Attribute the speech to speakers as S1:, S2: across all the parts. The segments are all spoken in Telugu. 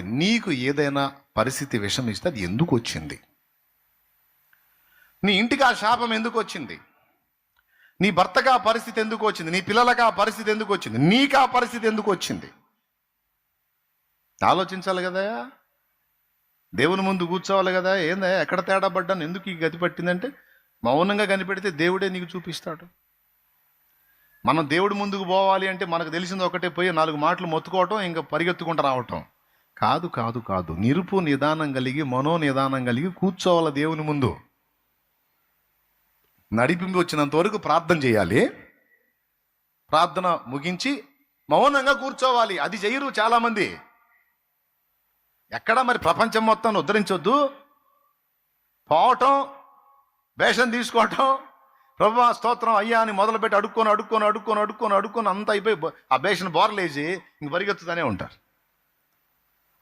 S1: నీకు ఏదైనా పరిస్థితి విషమిస్తే అది ఎందుకు వచ్చింది నీ ఇంటికి ఆ శాపం ఎందుకు వచ్చింది నీ భర్తకు ఆ పరిస్థితి ఎందుకు వచ్చింది నీ పిల్లలకు ఆ పరిస్థితి ఎందుకు వచ్చింది నీకు ఆ పరిస్థితి ఎందుకు వచ్చింది ఆలోచించాలి కదా. దేవుని ముందు కూర్చోవాలి కదా. ఏందా? ఎక్కడ తేడా పడ్డాను? ఎందుకు ఈ గతి పట్టిందంటే మౌనంగా కనిపెడితే దేవుడే నీకు చూపిస్తాడు. మనం దేవుడి ముందుకు పోవాలి అంటే మనకు తెలిసింది ఒకటే పోయి నాలుగు మాటలు మొత్తుకోవటం ఇంకా పరిగెత్తుకుంటూ రావటం. కాదు కాదు కాదు. నిరుపు నిదానం కలిగి మనో నిదానం కలిగి కూర్చోవాలి దేవుని ముందు. నడిపింపు వచ్చినంత వరకు ప్రార్థన చేయాలి. ప్రార్థన ముగించి మౌనంగా కూర్చోవాలి. అది చేయరు చాలామంది. ఎక్కడ మరి ప్రపంచం మొత్తం ఉద్ధరించొద్దు. పోవటం వేషం తీసుకోవటం ప్రభు స్తోత్రం అయ్యా అని మొదలుపెట్టి అడుక్కొని అడుక్కొని అడుక్కొని అడుక్కొని అడుక్కొని అంత అయిపోయి ఆ బేషన్ బోర్లేసి ఇంక పరిగెత్తుతూనే ఉంటారు.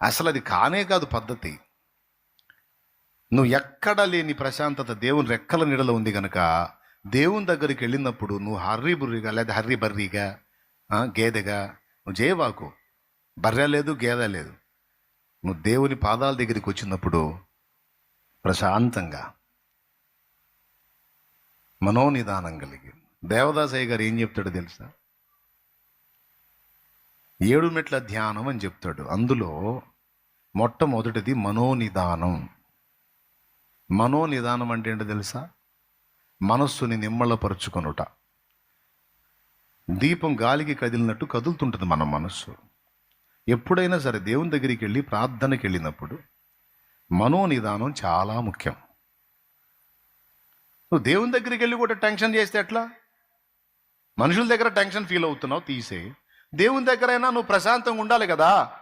S1: అసలు అది కానే కాదు పద్ధతి. నువ్వు ఎక్కడ లేని ప్రశాంతత దేవుని రెక్కల నీడలో ఉంది కనుక దేవుని దగ్గరికి వెళ్ళినప్పుడు నువ్వు హర్రీ బుర్రిగా లేదా హర్రీ బర్రీగా గేదెగా నువ్వు చేయవాకు బర్రె లేదు గేదె లేదు. నువ్వు దేవుని పాదాల దగ్గరికి వచ్చినప్పుడు ప్రశాంతంగా మనోనిదానం కలిగి. దేవదాసయ్య గారు ఏం చెప్తాడో తెలుసా? ఏడు మెట్ల ధ్యానం అని చెప్తాడు. అందులో మొట్టమొదటిది మనోనిదానం. మనోనిదానం అంటే ఏంటో తెలుసా? మనస్సుని నిమ్మళపరుచుకొనుట దీపం గాలికి కదిలినట్టు కదులుతుంటుంది మన మనస్సు. ఎప్పుడైనా సరే దేవుని దగ్గరికి వెళ్ళి ప్రార్థనకి వెళ్ళినప్పుడు మనోనిదానం చాలా ముఖ్యం. నువ్వు దేవుని దగ్గరికి వెళ్ళి కూడా టెన్షన్ చేస్తే ఎట్లా? మనుషుల దగ్గర టెన్షన్ ఫీల్ అవుతున్నావు తీసే. దేవుని దగ్గరైనా నువ్వు ప్రశాంతంగా ఉండాలి కదా.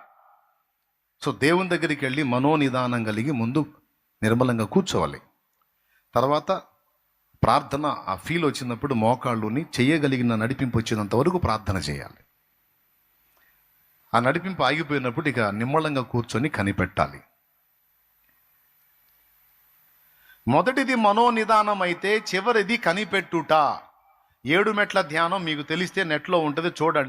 S1: సో దేవుని దగ్గరికి వెళ్ళి మనోనిదానం కలిగి ముందు నిర్మలంగా కూర్చోవాలి. తర్వాత ప్రార్థన ఆ ఫీల్ వచ్చినప్పుడు మోకాళ్ళుని చేయగలిగిన నడిపింపు వచ్చినంత వరకు ప్రార్థన చేయాలి. ఆ నడిపింపు ఆగిపోయినప్పుడు ఇక నిమ్మళంగా కూర్చొని కనిపెట్టాలి. మొదటిది మనోనిదానం అయితే చివరిది కనిపెట్టుట. ఏడు మెట్ల ధ్యానం మీకు తెలిస్తే నెట్లో ఉంటుంది చూడండి.